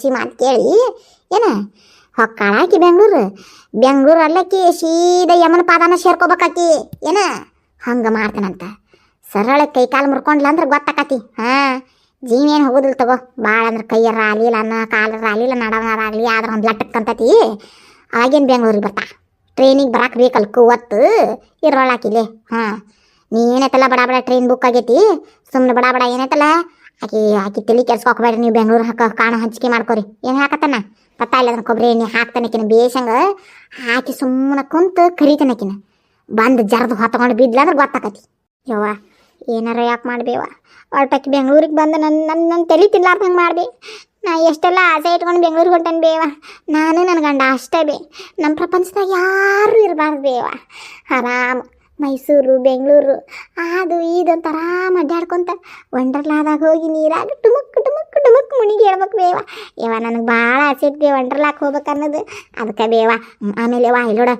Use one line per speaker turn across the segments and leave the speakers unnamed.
ಹಚ್ಚಿ ಮಾತು ಕೇಳಿ. ಏನ? ಹೊಕ್ಕಾಳಾಕಿ ಬೆಂಗಳೂರು? ಬೆಂಗಳೂರು ಅಲ್ಲಕ್ಕಿ ಸೀದಾ ಯಮನ ಪಾದಾನ ಸೇರ್ಕೋಬೇಕಾಕಿ. ಏನ? ಹಂಗೆ ಮಾಡ್ತಾನಂತ. ಸರಳ ಕೈ ಕಾಲು ಮುರ್ಕೊಂಡ್ಲ ಅಂದ್ರೆ ಗೊತ್ತಾಕತಿ. ಹಾಂ ಜೀವ ಏನು ಹೋಗೋದಿಲ್ಲ ತಗೋ. ಭಾಳ ಅಂದ್ರೆ ಕೈಯರ ಆಲಿಲ್ಲ ಅನ್ನ ಕಾಲರ ಆಲಿಲ್ಲ ನಡವನಾರ ಆದ್ರೆ ಒಂದು ಲಟ್ಟಕ್ ಅಂತತಿ. ಆಗೇನು ಬೆಂಗಳೂರಿಗೆ ಬರ್ತಾ? ಟ್ರೈನಿಗೆ ಬರಕ್ಕೆ ಬೇಕಲ್ಲ ಕೂವತ್ತು ಇರೋಳಾಕಿಲೆ. ಹಾಂ ನೀ ಏನೈತಲ್ಲ ಬಡ ಬಡ ಟ್ರೈನ್ ಬುಕ್ ಆಗೈತಿ? ಸುಮ್ಮನೆ ಬಡ ಬಡ ಏನೈತಲ್ಲ ಆಕಿ ಆಕಿ ತಲೆ ಕೆಡ್ಸ್ಕೊಬೇಡ್ರಿ ನೀವು ಬೆಂಗಳೂರು ಹಾಕ ಕಾಣ ಹಂಚಿಕೆ ಮಾಡ್ಕೊರಿ. ಏನು ಹಾಕತ್ತಾನ ಪತ್ತಾ ಇಲ್ಲ ಅದನ್ನ ಕೊಬ್ಬರಿ ಎಣ್ಣೆ ಹಾಕ್ತಾನಕಿನ ಬೇಸಂಗ ಹಾಕಿ ಸುಮ್ಮನೆ ಕುಂತು ಕರಿತಾನಕಿನ ಬಂದು ಜರ್ದು ಹೊತ್ಕೊಂಡು ಬಿದ್ಲ ಅಂದ್ರೆ ಗೊತ್ತಾಕತಿ. ಯವ್ವ, ಏನಾರ ಯಾಕೆ ಮಾಡ್ಬೇವ? ಒಟ್ಟಾಕಿ ಬೆಂಗಳೂರಿಗೆ ಬಂದು ನನ್ನ ನನ್ನ ನನ್ನ ತಲೆ ತಿನ್ಲಾರ್ದಂಗೆ ಮಾಡ್ಬೇ. ನಾ ಎಷ್ಟೆಲ್ಲ ಆಸೆ ಇಟ್ಕೊಂಡು ಬೆಂಗಳೂರಿಗೆ ಹೊಂಟೇನೆ ಬೇವ. ನಾನು ನನ್ನ ಗಂಡ ಅಷ್ಟೇ ಬೇ. ನಮ್ಮ ಪ್ರಪಂಚದಾಗ ಯಾರು ಇರಬಾರ್ದು ಬೇವ. ಆರಾಮ್. ಮೈಸೂರು, ಬೆಂಗಳೂರು ಅದು ಇದು ಅಂತ ಆರಾಮ್ ಅಡ್ಡಾಡ್ಕೊಂತ ವಂಡರ್ಲಾದಾಗ ಹೋಗಿ ನೀರಾಗ ಟುಮಕ್ ಟುಮಕ್ ಟುಮಕ್ ಮುಣಿಗಿ ಹೇಳ್ಬೇಕು ಬೇವ. ಯವ್ವ, ನನಗೆ ಭಾಳ ಆಸೆ ಬೇ ವಂಡರ್ಲಾಕ್ ಹೋಗ್ಬೇಕು ಅನ್ನೋದು ಅದಕ್ಕೆ ಬೇವ ಆಮೇಲೆ ವಾ ಇಲ್ಲೋಡ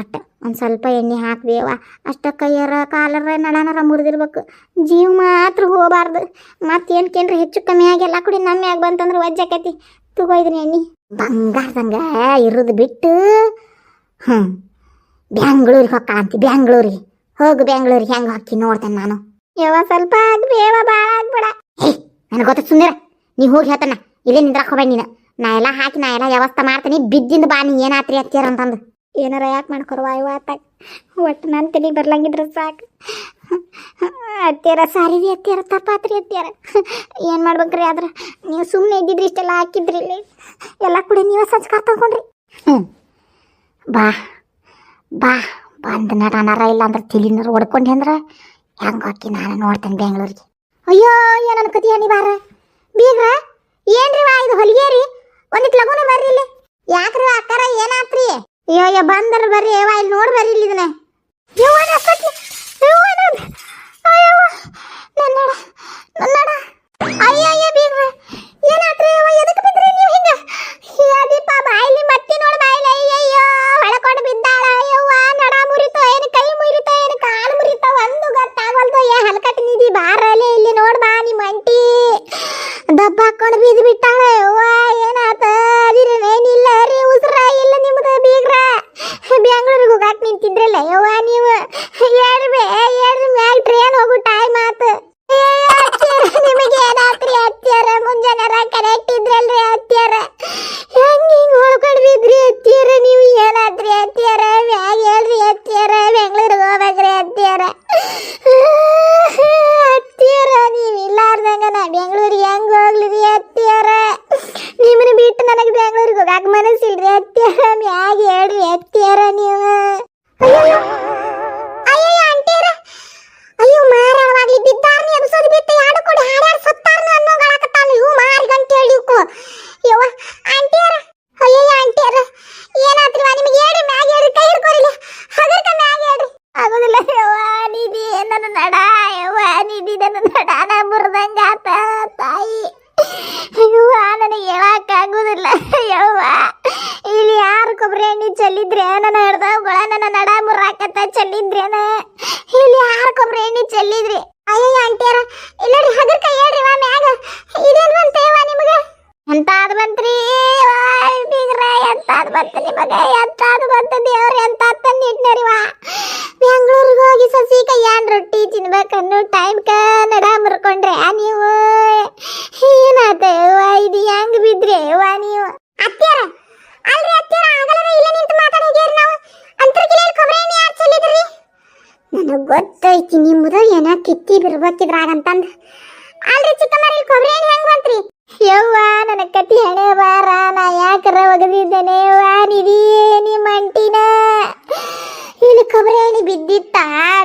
ಒಟ್ಟು ಒಂದು ಸ್ವಲ್ಪ ಎಣ್ಣೆ ಹಾಕ್ಬೇವ ಅಷ್ಟ ಕೈಯರ ಕಾಲರ ನಡನರ ಮುರಿದಿರ್ಬೇಕು. ಜೀವ ಮಾತ್ರ ಹೋಗಬಾರ್ದು. ಮತ್ತೇನು ಕೇಂದ್ರ ಹೆಚ್ಚು ಕಮ್ಮಿ ಆಗಿ ಎಲ್ಲ ಕುಡಿ, ನಮ್ಮ ಮ್ಯಾಗ ಬಂತಂದ್ರೆ ವಜ್ಜಾಕೈತಿ ತಗೋಯ್ದಿನಿ ಎಣ್ಣೆ. ಬಂಗಾರದಂಗೆ ಇರೋದು ಬಿಟ್ಟು ಹ್ಞೂ ಬ್ಯಾಂಗ್ಳೂರಿಗೆ ಹೊಕ್ಕ ಅಂತಿ ಬ್ಯಾಂಗ್ಳೂರಿಗೆ. ಹೋಗು ಬ್ಯಾಂಗ್ಳೂರಿಗೆ ಹೆಂಗೆ ಹಾಕಿ ನೋಡ್ತೇನೆ ನಾನು. ಯಾವ ಸ್ವಲ್ಪ ಬೇವ ಭಾಳ ಆಗ್ಬೇಡ. ಏಯ್ ನನಗೆ ಗೊತ್ತ ಸುಂದರ ನೀ ಹೋಗಿ ಹೇಳ್ತಾನ ಇಲ್ಲೇ ನಿಂದ್ರಕ್ಕೆ ಹೋಗ್ಬೇಡ ನೀನು. ನಾ ಎಲ್ಲ ಹಾಕಿ ನಾ ಎಲ್ಲ ವ್ಯವಸ್ಥೆ ಮಾಡ್ತೀನಿ ಬಿದ್ದಿಂದ ಬಾ ನೀ ಏನಾತ್ರಿ ಅತ್ತಿಯರ ಅಂತಂದು. ಏನಾರ ಯಾಕೆ ಮಾಡ್ಕೊರುವ ಇವ ಆತಾಗ. ಒಟ್ಟು ನನ್ನ ತಲೆ ಬರ್ಲಂಗಿದ್ರೆ ಸಾಕು. ಅತ್ತಿಯರ ಸಾರಿ ರೀ ಅತ್ತಿಯರ ತಪ್ಪಾತ್ರಿ ಅತ್ತಿಯರ. ಏನು ಮಾಡ್ಬೇಕ್ರಿ ಆದ್ರೆ ನೀವು ಸುಮ್ಮನೆ ಇದ್ದಿದ್ರಿ ಇಷ್ಟೆಲ್ಲ ಹಾಕಿದ್ರಿ ಇಲ್ಲಿ ಎಲ್ಲ ಕೂಡ ನೀವೇ ಸಂಸ್ಕಾರ ತಗೊಂಡ್ರಿ. ಹ್ಞೂ ಬಾ. ಬಾ ಬಂದ ನಟನಾರ ಇಲ್ಲ ಅಂದ್ರೆ ತಿಳಿನರ ಹೊಡ್ಕೊಂಡು ಅಂದ್ರೆ ಹೆಂಗೆ ಹಾಕಿ ನಾನು ನೋಡ್ತೇನೆ ಬೆಂಗಳೂರಿಗೆ. ಅಯ್ಯೋ ಏನು ಅನ್ಕೋತೀಯ ಹನಿ ಬಾರ. ಬೀಗ್ರ, ಏನ್ರಿ ವಾ ಇದು ಹೊಲಿಗೆ ರೀ? ಒಂದಿಟ್ಟು ಲಗುನ ಬರ್ರಿ ಇಲ್ಲಿ. ಯಾಕ್ರಿ ಅಕ್ಕರ, ಏನಾತ್ರಿ? ಅಯ್ಯೋ ಅಯ್ಯೋ, ಬಂದ್ರ ಬರ್ರಿ. ವಾ ಇಲ್ಲಿ ನೋಡಿ ಬರ್ರಿ ಇಲ್ಲಿ ಇದನ್ನ. ಅಯ್ಯೋ ನಾ ನನ್ನಡ ನನ್ನಡ. ಅಯ್ಯಯ್ಯ ಬೀಗ್ರ ಏನಾತ್ರಿ ಯವ್ವ ಎದಕ್ಕೆ ಬಿದ್ರಿ ನೀವು ಹಿಂಗ ಅಯ್ಯೋ ದೀಪ ಬಾಯ್ಲಿ ಮತ್ತಿ ನೋಡ್ ಬಾಯ್ಲಿ ಅಯ್ಯಯ್ಯೋ ಹೊಳಕೊಂಡು ಬಿದ್ದಾಳ ಯವ್ವ ನಡ ಮುರಿತೋ ಏನು ಕೈ ಮುರಿತೋ ಏನು ಕಾಲು ಮುರಿತೋ ಒಂದು ಗೊತ್ತಾಗಲ್ದು ಬಾರ ಇಲ್ಲಿ ನೋಡ್ ಬಾ ನಿಮ್ಮ ಅಂಟಿ ದಬ್ಬ ಹಾಕೊಂಡು ಬಿದ್ದು ಬಿಟ್ಟಾಳ ಯವ್ವ ಏನಾತ ಅದಿರೇನಿಲ್ಲ ರೀ ಉಸ್ರ ಇಲ್ಲ ನಿಮ್ದು ಬೀಗ್ರ ಬೆಂಗಳೂರಿಗೆ ಹೋಗಾಕ್ ನಿಂತಿದ್ರಲ್ಲ ಯವ್ವ ನೀವು ಹೇಳ್ರಿ ಹೇಳ್ರಿ ಮ್ಯಾಲ್ ಟ್ರೈನ್ ಹೋಗು ಟೈಮ್ ಆತು ಏ ಅತ್ಯಾರ, ನಿಮಗೆ ಏನಾತ್ರಿ ಅತ್ಯಾರ ಮುಂಜಾನಾರ ಕರೆಕ್ಟ್ ಇದ್ರಲ್ರಿ ಅತ್ಯಾರ ಹೆಂಗ್ ಹಿಂಗ್ ಹೊಳ್ಕೊಂಡ್ ಬಿದ್ರಿ ಅತ್ಯಾರ ನೀವು ಏನಾದ್ರಿ ಅತ್ಯಾರ ಮ್ಯಾಗ ಹೇಳ್ರಿ ಅತ್ಯಾರ ಬೆಂಗಳೂರಿಗೆ ಹೋಗ್ಬೇಕ್ರಿ ಅತ್ಯಾರ ಅತ್ಯಾರ ನೀವು ಇಲ್ಲಾರ್ದಂಗ ನಾ ಬೆಂಗಳೂರಿಗೆ ಹೆಂಗ್ ಹೋಗ್ಲಿ ಅತ್ಯಾರ ನಿಮ್ಮನ್ನ ಬಿಟ್ಟು ನನಗೆ ಬೆಂಗಳೂರಿಗೆ ಹೋಗಾಕ ಮನಸ್ಸಿಲ್ರಿ ಅತ್ಯಾರ ಮ್ಯಾಗ ಹೇಳ್ರಿ ಅತ್ಯಾರ ನೀವು ಅಯ್ಯೋ ಅಯ್ಯೋ ಅಂಟೀರ ಅಯ್ಯೋ ಮಾರಾಳವಾಗ್ಲಿ ಬಿದ್ದಾರ್ನಿ ಎಬ್ಸೋದು ಬಿಟ್ಟು ಯಾಡು ಕೊಡಿ ಹಾಡ್ಯಾಡ್ ಸತ್ತಾರ್ನ ಅನ್ನೋ ಗಳಕತ್ತಾನ ಇವು ಮಾರಿ ಗಂಟೆ ಹೇಳಿವ್ಕು ಯವ್ವ ಆಂಟಿಯರ ಅಯ್ಯೋ ಆಂಟಿಯರ ಏನಾತ್ರಿ ವಾ ನಿಮಗೆ ಹೇಳಿ ಮ್ಯಾಗ ಹೇಳ್ರಿ ಕೈ ಹಿಡ್ಕೊರಿಲ್ಲ ಹಗರ್ಕ ಮ್ಯಾಗ ಹೇಳ್ರಿ ಆಗೋದಿಲ್ಲ ಯವ್ವ ನಿಧಿ ನನ್ನ ನಡ ಯವ್ವ ನಿಧಿ ನನ್ನ ನಡಾನ ಮುರಿದಂಗಾತ ತಾಯಿ ಯವ್ವ ನನಗೆ ಹೇಳಕ್ ಆಗೋದಿಲ್ಲ ಯವ್ವ ಇಲ್ಲಿ ಯಾರು ಕೊಬ್ಬರಿ ಎಣ್ಣೆ ಚೆಲ್ಲಿದ್ರೆ ನನ್ನ ಹಿಡ್ದವುಗಳ ನನ್ನ ನಡ ಮುರಾಕತ್ತ ಚೆಲ್ಲಿದ್ರೇನ? ಇಲ್ಲಿ ಯಾರು ಕೊಬ್ಬರಿ ಎಣ್ಣೆ ಚೆಲ್ಲಿದ್ರಿ? ಅಯ್ಯಯ್ಯ ಆಂಟಿಯರ ಇಲ್ಲರಿ ಕೈ ಹೇಳ್ರಿ ವಾ ಮ್ಯಾಗ. ಇದೇನ್ ಬಂತೇವ ನಿಮಗೆ? ಎಂತಾದ್ ಬಂತ್ರಿ? ಬೀಗ್ರ, ಎಂತಾದ್ ಬಂತ ನಿಮಗೆ? ಎಂತಾದ್ ಬಂತ ದೇವ್ರ, ಎಂತಾದ್ ತಂದು ಇಟ್ನರಿ ವಾ? ಬೆಂಗಳೂರಿಗೆ ಹೋಗಿ ಸಸಿ ಕೈಯಾನ್ ರೊಟ್ಟಿ ತಿನ್ಬೇಕನ್ನು ಟೈಮ್ ಕ ನಡ ಮುರ್ಕೊಂಡ್ರೆ ನೀವು. ಏನಾತ ವಾ, ಇದು ಹೆಂಗ್ ಬಿದ್ರಿ ವಾ ನೀವು? ಅತ್ಯಾರ ಅಲ್ರಿ ಅತ್ಯಾರ ಆಗಲರ, ಇಲ್ಲ ನಿಂತು ಮಾತಾಡ ಹೋಗ್ಯಾರ ನಾವು. ಅಂತರ್ಗಿಲೆಯಲ್ಲಿ ಕೊಬ್ಬರಿ ಎಣ್ಣೆ ಯಾರು ಚೆಲ್ಲಿದ್ರಿ? ನನಗೆ ಗೊತ್ತೈತಿ ನಿಮ್ಮದು ಏನೋ ಕಿತ್ತಿ ಬಿರ್ಬೇಕಿದ್ರಾಗಂತಂದು ಅಲ್ರಿ ಚಿಕ್ಕಮ್ಮರಿ ಕೊಬ್ಬರಿ ಎಣ್ಣೆ ಹೆಂಗ್ ಬಂತ್ರಿ? ಯವ್ವ, ನನ್ನ ಕತಿ ಹಣೆ ಬಾರ ನಾ ಯಾಕರ ಒಗದಿದ್ದೇನೆ ವಾ ನಿಧಿ, ನಿಮ್ಮ ಅಂಟಿನ. ಇಲ್ಲಿ ಕೊಬ್ಬರಿ ಎಣ್ಣೆ ಬಿದ್ದಿತ್ತ.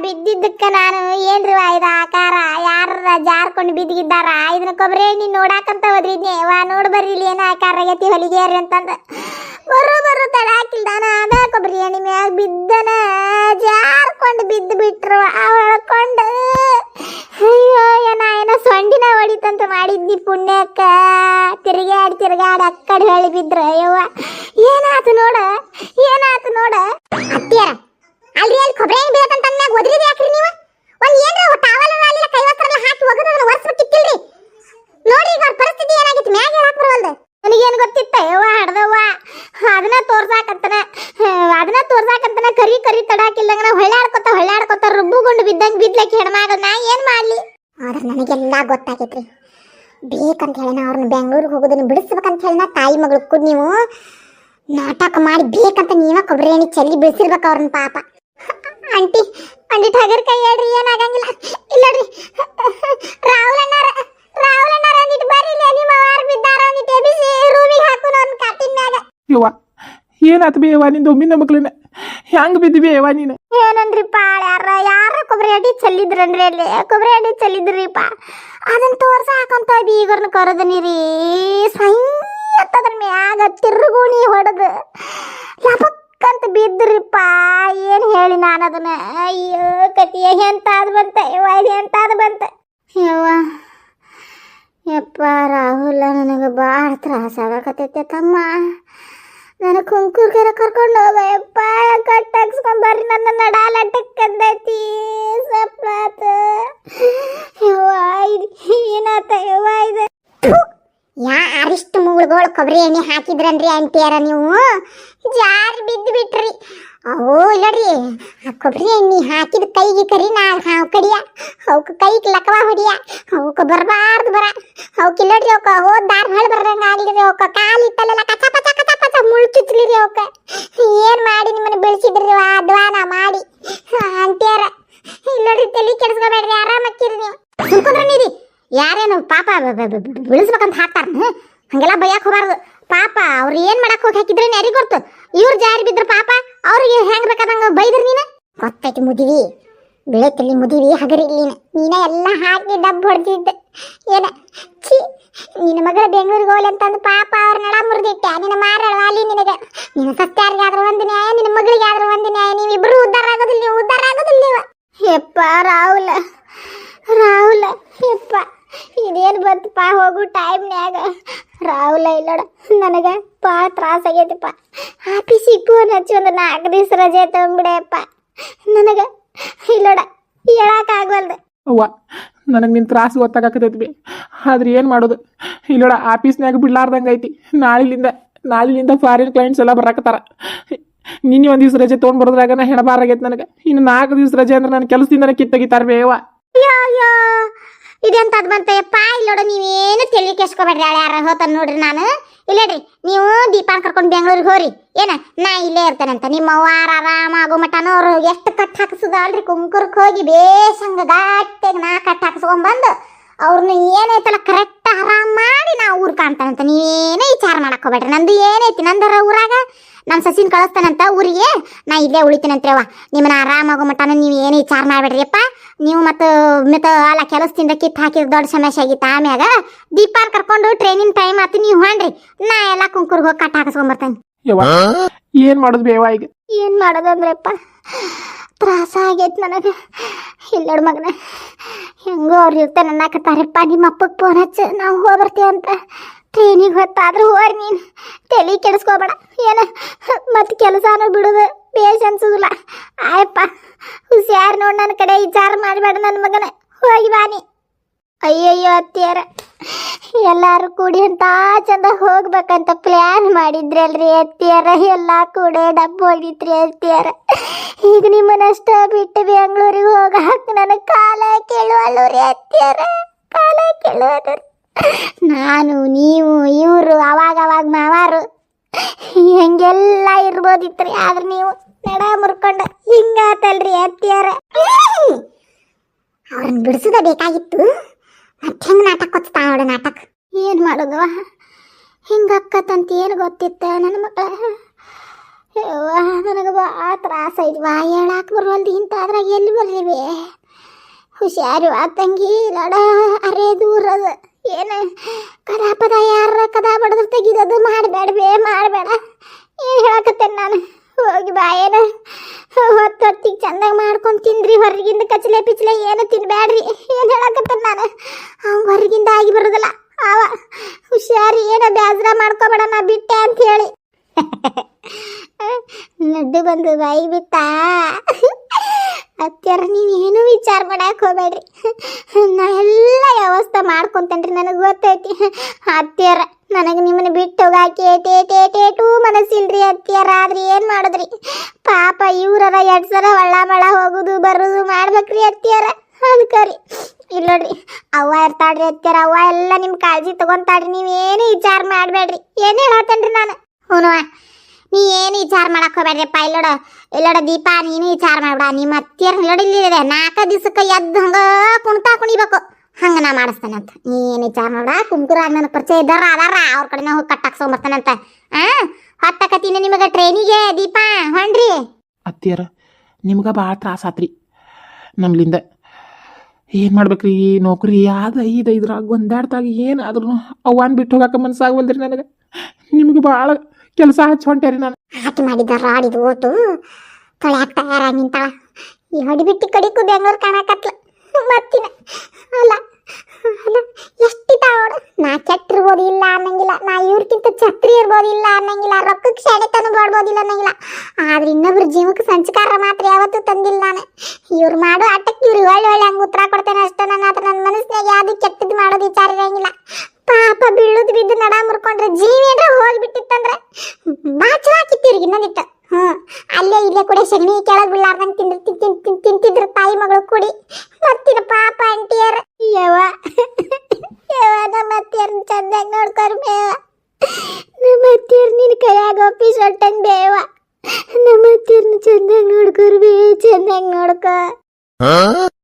ಬಿದ್ದಿದ್ದಕ್ಕ ನಾನು ಏನ್ರಿ ಇದು ಆಕಾರ? ಯಾರ ಜಾರ್ಕೊಂಡು ಬಿದ್ದಿದ್ದಾರ? ಇದನ್ನ ಕೊಬ್ಬರಿ ಎಣ್ಣೆ ನೋಡಾಕಂತ ಹೋದ್ರಿದ್ನೆ. ವಾ, ನೋಡ್ ಬರ್ರಿ ಇಲ್ಲಿ ಏನ ಆಕಾರ ಆಗೈತಿ ಹೊಲಿಗೇರಿ ಅಂತಂದ. ಬರು ಬರು ತಡ ಹಾಕಿಲ್ದಾನ ಅದ ಕೊಬ್ಬರಿ ಎಣ್ಣೆ ಮ್ಯಾಗ ಬಿದ್ದನ ಜಾರ್ಕೊಂಡು ಬಿದ್ದು ಬಿಟ್ರು ಅವಳ್ಕೊಂಡು ಅಯ್ಯೋ, ಏನ, ಏನೋ ಸೊಂಡಿನ ಹೊಡಿತಂತ ಮಾಡಿದ್ನಿ ಪುಣ್ಯಕ್ಕ. ತಿರುಗಾಡಿ ತಿರುಗಾಡಿ ಅಕ್ಕಡಿ ಹೇಳಿ ಬಿದ್ರ. ಅಯ್ಯವ್ವ, ಏನಾತು ನೋಡ? ಏನಾತು ನೋಡ? ಅತ್ತಿಯರ ಅಲ್ರಿ, ಅಲ್ಲಿ ಕೊಬ್ಬರಿ ಎಣ್ಣೆ ಬೀಳತ್ತಂತ ಅಂದ್ಮ್ಯಾಗ ಒದ್ರಿದ ಯಾಕ್ರಿ ನೀವು? ಒಂದ್ ಏನ್ರ ಟಾವಲ್ ಅಲ್ಲ ಕೈ ವಸ್ತ್ರಗಳ ಹಾಕಿ ಒಗದು ಅದನ್ನ ಒರೆಸ್ಬೇಕಿತ್ತಿಲ್ರಿ ನೋಡಿ ಈಗ ಅವ್ರ ಪರಿಸ್ಥಿತಿ ಏನಾಗಿತ್ತು ಮ್ಯಾಗ ಹೇಳಕ್ ಬರವಲ್ದು. ನನಗೇನು ಗೊತ್ತಿತ್ತ? ಯವ್ವ, ಹಡ್ದವ್ವ. ಅದನ್ನ ತೋರ್ಸಾಕಂತನ ಅದನ್ನ ತೋರ್ಸಾಕಂತನ ಕರಿ ಕರಿ ತಡಾಕಿಲ್ಲಂಗ ಹೊಳ್ಳಾಡ್ಕೊತ ಹೊಳ್ಳಾಡ್ಕೊತ ರುಬ್ಬುಗೊಂಡು ಬಿದ್ದಂಗೆ ಬಿದ್ಲಕ್ಕೆ ಹೆಣ್ಮಾಗ ನಾ ಏನ್ ಮಾಡ್ಲಿ? ಆದ್ರೆ ನನಗೆಲ್ಲ ಗೊತ್ತಾಗೈತ್ರಿ. ಬೇಕಂತ ಹೇಳಿ ನಾ ಅವ್ರನ್ನ ಬೆಂಗಳೂರಿಗೆ ಹೋಗೋದನ್ನ ಬಿಡಿಸ್ಬೇಕಂತ ಹೇಳಿ ನಾ ತಾಯಿ ಮಗಳು ಕೂಡ ನೀವು ನಾಟಕ ಮಾಡಿ ಬೇಕಂತ ನೀವೇ ಕೊಬ್ಬರಿ ಎಣ್ಣೆ ಚೆಲ್ಲಿ ಬಿಡಿಸಿರ್ಬೇಕು ಅವ್ರನ್ನ ಪಾಪ. ಆಂಟಿ ಆಂಟಿ ಟಗರ್ ಕೈ ಹೇಳ್ರಿ ಏನಾಗಂಗಿಲ್ಲ ರೀ. ರಾಹುಲ್ ಅಣ್ಣಾರ ರಾಹುಲ್ ಅಣ್ಣಾರ ಅಂದಿಟ್ಟು ಬರ್ರಿ ಇಲ್ಲಿ ನಿಮ್ಮ ಅವ್ವಾರು ಬಿದ್ದಾರ ಅಂದಿಟ್ಟು ಎಬ್ಬಿಸಿ ರೂಮಿಗೆ ಹಾಕೋಣ ಒಂದು ಕಾಟಿನ ಮ್ಯಾಗ.
ಯವ್ವ ಏನಾತ ಬಿ ಯವ್ವ ನಿಂದು ಒಮ್ಮಿನ ಮಕ್ಳನ್ನ? ಹೆಂಗ್ ಬಿದ್ದಿವಿ ಯವ್ವ ನೀನು?
ಏನನ್ರಿ ಪಾಳ ಯಾರ ಯಾರ ಕೊಬ್ಬರಿ ಅಡಿ ಚೆಲ್ಲಿದ್ರನ್ರಿ ಅಲ್ಲಿ? ಕೊಬ್ಬರಿ ಅಡಿ ಚೆಲ್ಲಿದ್ರಿಪ್ಪ. ಅದನ್ನ ತೋರ್ಸ ಹಾಕೊಂತ ಬೀಗರ್ನ ಕರೆದನಿರಿ ಸ್ವಯಂತದ್ರ ಮ್ಯಾಗ ತಿರುಗುಣಿ ಹೊಡೆದು. ಬಿದ್ರಿಪ್ಪ ಏನ್ ಹೇಳಿ ನಾನು ಅದನ್ನ? ಅಯ್ಯೋ ಕತಿಯ ಎಂತಾದ್ ಬಂತ? ಯವ್ವ, ಇದು ಎಂತಾದ್ ಬಂತ? ಯವ್ವ, ಯಪ್ಪ, ರಾಹುಲ, ನನಗೆ ಭಾಳ ತ್ರಾಸ ಆಗಕತ್ತೈತೆ ತಮ್ಮ. ನನಗೆ ಕುಂಕುರ್ಗೆರ ಕರ್ಕೊಂಡು ಹೋಗಯಪ್ಪ ಕಟ್ ಹಾಕ್ಸ್ಕೊಂಡ್ ಬರ್ರಿ, ನನ್ನ ನಡಾಲ ಟಕ್ಕಂದೈತಿ ಸಪ್ಲಾತ ಯವ್ವ, ಇದು ಏನಾತ, ಯವ್ವ, ಇದು? ಯಾ ಅರಿಷ್ಟು ಮುಗುಳ್ಗಳು ಕೊಬ್ಬರಿ ಎಣ್ಣೆ ಹಾಕಿದ್ರನ್ರಿ ಅಂತೀಯಾರ ನೀವು? ಜಾರಿ ಬಿದ್ದು ಬಿಟ್ರಿ ಅವು ಇಲ್ಲಡ್ರಿ, ಆ ಕೊಬ್ಬರಿ ಎಣ್ಣೆ ಹಾಕಿದ ಕೈಗೆ ಕರಿ ನಾ ಹಾವು ಕಡಿಯ. ಅವಕ್ಕೆ ಕೈಗೆ ಲಕವ ಹೊಡಿಯ. ಅವಕ್ಕೆ ಬರಬಾರ್ದು ಬರ. ಅವಕ್ಕೆ ಇಲ್ಲಡ್ರಿ ಅವಕ್ಕೆ ಹೋದ ದಾರ ಹೊಳ ಬರ್ದಂಗೆ ಆಗ್ಲಿರಿ ಅವಕ್ಕೆ ಕಾಲು ಇತ್ತಲ್ಲ ಕಚ ಪಚ ಕಚ ಪಚ ಮುಳ್ ರೀ ಅವಕ್ಕೆ ಏನು ಮಾಡಿ ನಿಮ್ಮನ್ನ ಬೆಳೆಸಿದ್ರಿ ಅಧ್ವಾನ ಮಾಡಿ. ಅಂತ್ಯಾರ ಇಲ್ಲಡ್ರಿ, ತಲೆ ಕೆಡಿಸ್ಕೋಬೇಡ್ರಿ ಆರಾಮಕ್ಕಿರಿ ನೀವು. ಸುಮ್ಕೊಂಡ್ರೆ ನೀರಿ ಯಾರೇನು ಪಾಪ ಬೆಳೆಸ್ಬೇಕಂತ ಹಾಕ್ತಾರ. ಹಂಗೆಲ್ಲ ಬೈಯಕ್ ಹೋಗಬಾರ್ದು. ಪಾಪ, ಅವ್ರು ಏನ್ ಮಾಡಕ್ ಹೋಗಿ ಹಾಕಿದ್ರೆ ನೆರಿ ಗೊತ್ತು? ಇವ್ರು ಜಾರಿ ಬಿದ್ರು ಪಾಪ, ಅವ್ರಿಗೆ ಹೆಂಗ್ ಬೇಕಾದಂಗ ಬೈದ್ರಿ ನೀನು? ಗೊತ್ತೈತಿ ಮುದಿವಿ. ಬೆಳೆತಲ್ಲಿ ಮುದಿವಿ ಹಗರಿ ನೀನ. ಎಲ್ಲ ಹಾಕಿ ಡಬ್ ಹೊಡೆದಿದ್ದೆ. ಏನ? ಛೀ, ನಿನ್ನ ಮಗಳ ಬೆಂಗಳೂರಿಗೆ ಹೋಗ್ಲಿ ಅಂತಂದು ಪಾಪ ಅವ್ರ ನಡ ಮುರಿದಿಟ್ಟೆ ನಿನ್ನ ಮಾರಳವಾಲಿ ನಿನಗೆ? ನಿನ್ನ ಸತ್ಯಾರಿಗಾದ್ರೂ ಒಂದು ನ್ಯಾಯ, ನಿನ್ನ ಮಗಳಿಗಾದ್ರೂ ಒಂದು ನ್ಯಾಯ. ನೀವಿಬ್ರು ಉದ್ಧಾರ ಆಗೋದಿಲ್ಲ ನೀವು ಉದ್ಧಾರ ಆಗೋದಿಲ್ಲ ನೀವು. ಯಪ್ಪ, ರಾಹುಲ ರಾಹುಲ, ಯಪ್ಪ. ಇದೇನು ಬಂತಪ್ಪ ಹೋಗು ಟೈಮ್ನ್ಯಾಗ ರಾಹುಲ ಇಲ್ಲೋಡ ನನಗೆ ಪಾ ತ್ರಾಸ ಆಗೈತಿಪ್ಪ. ಆಫೀಸಿಗೆ ಫೋನ್ ಹಚ್ಚಿ ಒಂದು ನಾಲ್ಕು ದಿವಸ ರಜೆ ತೊಗೊಂಬಿಡೆಯಪ್ಪ ನನಗೆ ಇಲ್ಲೋಡ ಹೇಳಕ್ಕಾಗಲ್ದೆ
ಅವ್ವ ನನಗೆ ನಿನ್ನ ತ್ರಾಸು ಗೊತ್ತಾಗತ್ತೈತಿ ಬಿ. ಆದ್ರೆ ಏನು ಮಾಡೋದು? ಇಲ್ಲೋಡ ಆಫೀಸ್ನ್ಯಾಗ ಬಿಡ್ಲಾರ್ದಂಗೆ ಐತಿ. ನಾಳಿಲಿಂದ ನಾಳಿಲಿಂದ ಫಾರಿನ್ ಕ್ಲೈಂಟ್ಸ್ ಎಲ್ಲ ಬರಾಕತ್ತಾರ. ನಿನ್ನೆ ಒಂದು ದಿವ್ಸ ರಜೆ ತೊಗೊಂಡು ಬರೋದ್ರಾಗ ಹೆಣಬಾರಾಗೈತೆ ನನಗೆ. ಇನ್ನು ನಾಲ್ಕು ದಿವ್ಸ ರಜೆ ಅಂದ್ರೆ ನನ್ನ ಕೆಲಸದಿಂದ ಕಿತ್ತಗಿತಾರ ಬೇವ
ಅಯ್ಯೋ ಅಯ್ಯೋ ಇದೆಂತದ್ ಬಂತಯ್ಯಪ್ಪ ಇಲ್ಲೋಡ ನೀವೇನು ತಲೆ ಕೆಸ್ಕೊಬೇಡ್ರಿ ಯಾರು ಹೋತಾನ ನೋಡ್ರಿ ನಾನು. ಇಲ್ಲೇಡ್ರಿ ನೀವು ದೀಪಾನ್ ಕರ್ಕೊಂಡು ಬೆಂಗಳೂರಿಗೆ ಹೋರಿ ಏನ, ನಾ ಇಲ್ಲೇ ಇರ್ತೇನಂತ. ನಿಮ್ಮ ವಾರ ಆರಾಮಾಗೋ ಮಟನ ಅವ್ರು ಎಷ್ಟು ಕಟ್ ಹಾಕಿಸೋದಲ್ರಿ ಕುಂಕುರಕ್ಕೆ ಹೋಗಿ ಬೇಸಂಗ ಗಟ್ಟಿಗೆ ನಾ ಕಟ್ ಹಾಕಿಸ್ಕೊಂಬಂದು ಅವ್ರನ್ನ ಏನೈತಲ್ಲ ಕರೆಕ್ಟ್ ಆರಾಮ ಮಾಡಿ ನಾ ಊರ್ ಕಾಣ್ತಾನಂತ. ನೀವೇನೇ ವಿಚಾರ ಮಾಡಕ್ ಹೋಗ್ಬೇಡ್ರಿ. ನಂದು ಏನೈತಿ ನಂದರ ಊರಾಗ ನಮ್ಮ ಸಸಿನ ಕಳಿಸ್ತಾನಂತ ಊರಿಗೆ ನಾ ಇಲ್ಲೇ ಉಳಿತೀನಂತ್ರಿ ಅವ್ವ. ನಿಮ್ಮನ್ನ ಆರಾಮಾಗೋ ಮಟನ ನೀವು ಏನು ವಿಚಾರ ಮಾಡಬೇಡ್ರಿಯಪ್ಪ. ನೀವು ಮತ್ತು ಮತ್ತು ಅಲ್ಲ ಕೆಲಸದಿಂದ ಕಿತ್ತು ಹಾಕಿದ ದೊಡ್ಡ ಸಮಸ್ಯೆ ಆಗಿತ್ತು. ಆಮ್ಯಾಗ ದೀಪಾರ್ ಕರ್ಕೊಂಡು ಟ್ರೈನಿನ ಟೈಮ್ ಆತು ನೀವು ಹೊಂಡ್ರಿ. ನಾ ಎಲ್ಲ ಕುಂಕುರ್ಗೆ ಹೋಗಿ ಕಟ್ ಹಾಕಿಸ್ಕೊಂಬರ್ತೇನೆ
ಏನ್ ಏನು ಮಾಡೋದು ಬೇವ ಈಗ?
ಏನು ಮಾಡೋದಂದ್ರಪ್ಪ? ತ್ರಾಸ ಆಗೈತೆ ನನಗೆ. ಇಲ್ಲೋಡ್ ಮಗನ ಹೆಂಗೋ ಅವ್ರು ಇರ್ತಾನೆ ಅನ್ನಕತ್ತಾರಪ್ಪ ನಿಮ್ಮ ಅಪ್ಪಗೆ ಫೋನ್ ಹಚ್ಚ ನಾವು ಹೋಗ್ಬರ್ತೀವಿ ಅಂತ ಟ್ರೈನಿಗೆ ಹೊತ್ತಾದ್ರೂ ಹೋರಿ ನೀನು. ತಲೆ ಕೆಡಿಸ್ಕೋಬೇಡ. ಏನ? ಮತ್ತೆ ಕೆಲಸನೂ ಬಿಡೋದು ಬೇಜ ಅನ್ಸೋದಿಲ್ಲ. ಆಯಪ್ಪ ಹುಷಾರು ನೋಡಿ ನನ್ನ ಕಡೆ ವಿಚಾರ ಮಾಡಬೇಡ ನನ್ನ ಮಗನ. ಹೋಗಿ ಬಾನಿ ಅಯ್ಯಯ್ಯೋ ಅತ್ತಿಯರ. ಎಲ್ಲರೂ ಕೂಡಿ ಅಂತ ಚಂದ ಹೋಗ್ಬೇಕಂತ ಪ್ಲಾನ್ ಮಾಡಿದ್ರಲ್ರಿ ಅತ್ತಿಯರ. ಎಲ್ಲ ಕೂಡ ಡಬ್ಬ ಹೊಡಿತ್ರಿ ಅತ್ತಿಯರ. ಈಗ ನಿಮ್ಮನ್ನಷ್ಟ ಬಿಟ್ಟು ಬೆಂಗಳೂರಿಗೆ ಹೋಗಾಕ ನನಗೆ ಕಾಲ ಕೇಳುವಲ್ಲೂರಿ ಅತ್ತಿಯರ. ಕಾಲ ಕೇಳುವಲ್ರಿ ನಾನು, ನೀವು, ಇವರು, ಅವಾಗ ಅವಾಗ ಮಾವಾರು. ಹೆಂಗೆಲ್ಲ ಇರ್ಬೋದಿತ್ರಿ, ಆದ್ರೆ ನೀವು ನಡ ಮುರ್ಕೊಂಡು. ಹಿಂಗಾತಲ್ರಿ ಅತ್ತಿಯಾರ ಅವ್ರನ್ನ ಬಿಡಿಸೋದ ಬೇಕಾಗಿತ್ತು. ಮತ್ತೆ ಹೆಂಗ್ ನಾಟಕ ಕೊಚ್ತಾ ನೋಡು ನಾಟಕ. ಏನು ಮಾಡೋದು? ಹಿಂಗಕ್ಕತ್ತಂತ ಏನು ಗೊತ್ತಿತ್ತ ನನ್ನ ಮಕ್ಕಳ ನನಗೆ ಭಾಳ ತ್ರಾಸ ಐತಿ. ಹೇಳಾಕ ಬರುವಲ್ದು ಇಂಥ ಅದ್ರಾಗ ಎಲ್ಲಿ ಬರ್ಲಿವೆ ಹುಷಾರು ಆ ತಂಗಿ ಲಡ ಅರೇ ದೂರದ. ಏನು ಕದಾ ಪದ ಯಾರ ಕದಾ ಬಡದ್ರ ತೆಗಿದದು ಮಾಡಬೇಡವೇ, ಮಾಡಬೇಡ. ಏನು ಹೇಳಕತ್ತೇನೆ ನಾನು? ಹೋಗಿ ಬಾ, ಏನು? ಹೊತ್ತು ಹೊತ್ತಿಗೆ ಚಂದಾಗಿ ಮಾಡ್ಕೊಂಡು ತಿನ್ರಿ ಹೊರಗಿಂದ ಕಚಲೆ ಪಿಚಲೆ ಏನು ತಿನ್ಬೇಡ್ರಿ ಏನು ಹೇಳಕತ್ತೇನೆ ನಾನು? ಅವ್ನು ಹೊರಗಿಂದ ಆಗಿ ಬರೋದಿಲ್ಲ. ಅವ ಹುಷಾರಿ, ಏನೋ ಬೇಸರ ಮಾಡ್ಕೋಬೇಡ ನಾ ಬಿಟ್ಟೆ ಅಂತ ಹೇಳಿ. ನಡ್ಡು ಬಂದು ಬಾಯಿ ಬಿತ್ತಾ? ಅತ್ಯಾರ ನೀವೇನು ವಿಚಾರ ಮಾಡಕ್ಕೆ ಹೋಗ್ಬೇಡ್ರಿ. ನಾ ಎಲ್ಲ ವ್ಯವಸ್ಥೆ ಮಾಡ್ಕೊಂತೇನ್ರಿ, ನನಗೆ ಗೊತ್ತೈತಿ. ಅತ್ಯಾರ ನನಗೆ ನಿಮ್ಮನ್ನ ಬಿಟ್ಟು ಹೋಗಾಕೆ ಟೇ ಟೇ ಟೂ ಮನಸ್ಸಿಲ್ರಿ ಅತ್ತಿಯರ, ಆದ್ರೆ ಏನು ಮಾಡುದ್ರಿ? ಪಾಪ ಇವ್ರರ ಎರಡು ಸಲ ಒಳ್ಳ ಮಳ ಹೋಗುದು, ಬರೋದು ಮಾಡ್ಬೇಕ್ರಿ ಅತ್ತಿಯರ. ಅದಕ್ಕೆ ಇಲ್ಲ ನೋಡ್ರಿ, ಅವ್ವ ಇರ್ತಾಳ್ರಿ ಅತ್ತಿಯರ, ಅವ್ವ ಎಲ್ಲ ನಿಮ್ಮ ಕಾಳಜಿ ತಗೊಂತಾಳ್ರಿ ನೀವೇನು ವಿಚಾರ ಮಾಡ್ಬೇಡ್ರಿ. ಏನು ಹೇಳತ್ತೇನ್ರಿ ನಾನು? ಹ್ಞೂ ನೀ ಏನು ವಿಚಾರ ಮಾಡಕ್ ಹೋಗ್ಬೇಡ್ರಿಪ್ಪ ಇಲ್ಲೋಡ ಇಲ್ಲೋಡ ದೀಪ, ನೀನು ವಿಚಾರ ಮಾಡ್ಬೇಡ. ನಿಮ್ಮ ಅತ್ತಿಯರ್ ಇಲ್ಲೋಡ ಇಲ್ಲಿದೆ ನಾಲ್ಕ ದಿವಸಕ್ಕೆ ಎದ್ದು ಹಂಗ ಕುಣ್ತಾ ಕುಣಿಬೇಕು. ಹಂಗ ನಾ ಮಾಡಿಸ್ತಾನೆ ಅಂತ. ನೀನು ವಿಚಾರ ಮಾಡ ಕುಂಕುರಾಗ ನನ್ನ ಪರಿಚಯ ಇದ್ದಾರ ಅದಾರ. ಅವ್ರ ಕಡೆ ಹೋಗಿ ಕಟ್ಟಾಕ್ಸ್ಕೊಂಬರ್ತಾನಂತ ಆ? ಹೊತ್ತಕತೀನಿ ನಿಮಗೆ ಟ್ರೈನಿಗೆ ದೀಪ, ಹೊಂಡ್ರಿ.
ಅತ್ತಿಯರ, ನಿಮ್ಗೆ ಭಾಳ ತ್ರಾಸ ಆತ್ರಿ. ನಮ್ಲಿಂದ ಏನು ಮಾಡ್ಬೇಕ್ರಿ? ನೌಕರಿ ಯಾವ್ದು ಐದು ಇದ್ರಾಗ ಒಂದಾಡ್ತಾಗ ಏನು ಆದ್ರೂ ಅವನ್ ಬಿಟ್ಟು ಹೋಗಕ್ಕೆ ಮನ್ಸಾಗವಲ್ದ್ರಿ ನನಗೆ. ನಿಮ್ಗೆ ಭಾಳ ಕೆಲಸ ಹಚ್ಚಿ ಹೊಂಟೇರಿ ನಾನು.
ಆಟ ಮಾಡಿದ ರಾಡಿದ ಓಟು ತೊಳ್ಯಾಕ ತಯಾರಾಗಿ ನಿಂತಾಳ? ಈ ಹೊಡಿಬಿಟ್ಟು ಕಡಿಕು ಬೆಂಗಳೂರು ಕಾಣಕತ್ಲ. ಮತ್ತಿನ ಅಲ್ಲ ಅಲ್ಲ ಎಷ್ಟಿದಾವಳು ನಾ ಕೆಟ್ಟಿರ್ಬೋದು ಇಲ್ಲ ಅನ್ನಂಗಿಲ್ಲ. ನಾ ಇವ್ರಕ್ಕಿಂತ ಛತ್ರಿ ಇರ್ಬೋದು ಇಲ್ಲ ಅನ್ನಂಗಿಲ್ಲ. ರೊಕ್ಕಕ್ಕೆ ಶಾಣೆತನ ಮಾಡ್ಬೋದಿಲ್ಲ ಅನ್ನಂಗಿಲ್ಲ. ಆದ್ರೆ ಇನ್ನೊಬ್ರ ಜೀವಕ್ಕೆ ಸಂಸ್ಕಾರ ಮಾತ್ರ ಯಾವತ್ತೂ ತಂದಿಲ್ಲ ನಾನು. ಇವ್ರು ಮಾಡೋ ಆಟಕ್ಕೆ ಇವ್ರು ಒಳ್ಳೆ ಒಳ್ಳೆ ಹಂಗೆ ಉತ್ತರ ಕೊಡ್ತೇನೆ ಅಷ್ಟೇ ನನ್ನ ಹತ್ರ ನನ್ನ ಮನಸ್ಸಿನಾಗ ಯಾವ್ದು ಕೆಟ್ಟದ್ದು ಮಾಡೋದು ವಿಚಾರ ಇರಂಗಿಲ್ಲ. ಪಾಪ ಬೀಳೋದು ಬಿದ್ದು ನಡ ಮುರ್ಕೊಂಡ್ರೆ ಜೀವೇನ್ರ ಹೋಗ್ಬಿಟ್ಟಿತ್ತಂದ್ರೆ ಬಾಚು ಹಾಕಿತ್ತಿರ್ಗಿ ಇನ್ನೊಂದಿಟ್ಟು. ಹ್ಮ್ ಅಲ್ಲೇ ಇಲ್ಲೇ ಕೂಡ ಸಗಣಿ ಕೆಳಗ್ ತಿಂದ್ರ ತಿನ್ ತಿನ್ ತಿಂತಿದ್ರು ತಾಯಿ ಮಗಳು ಕುಡಿ. ಮತ್ತಿನ ಪಾಪ ಅಂಟಿಯರ್. ಯವ ಯವ್ವ, ನಮ್ಮ ಅತ್ತಿಯರ್ನ ಚಂದಾಗಿ ನೋಡ್ಕೊರ್ ಬೇವ ನಮ್ಮ ಅತ್ತಿಯರ್ ನಿನ್ ಕೈಯಾಗ ಆಫೀಸ್ ಹೊಟ್ಟಂಗ್ ಬೇವ ನಮ್ಮ ಅತ್ತಿಯರ್ನ ಚಂದಾಗಿ ನೋಡ್ಕೊರ್ ಬೇ, ಚಂದಾಗಿ ನೋಡ್ಕೋ.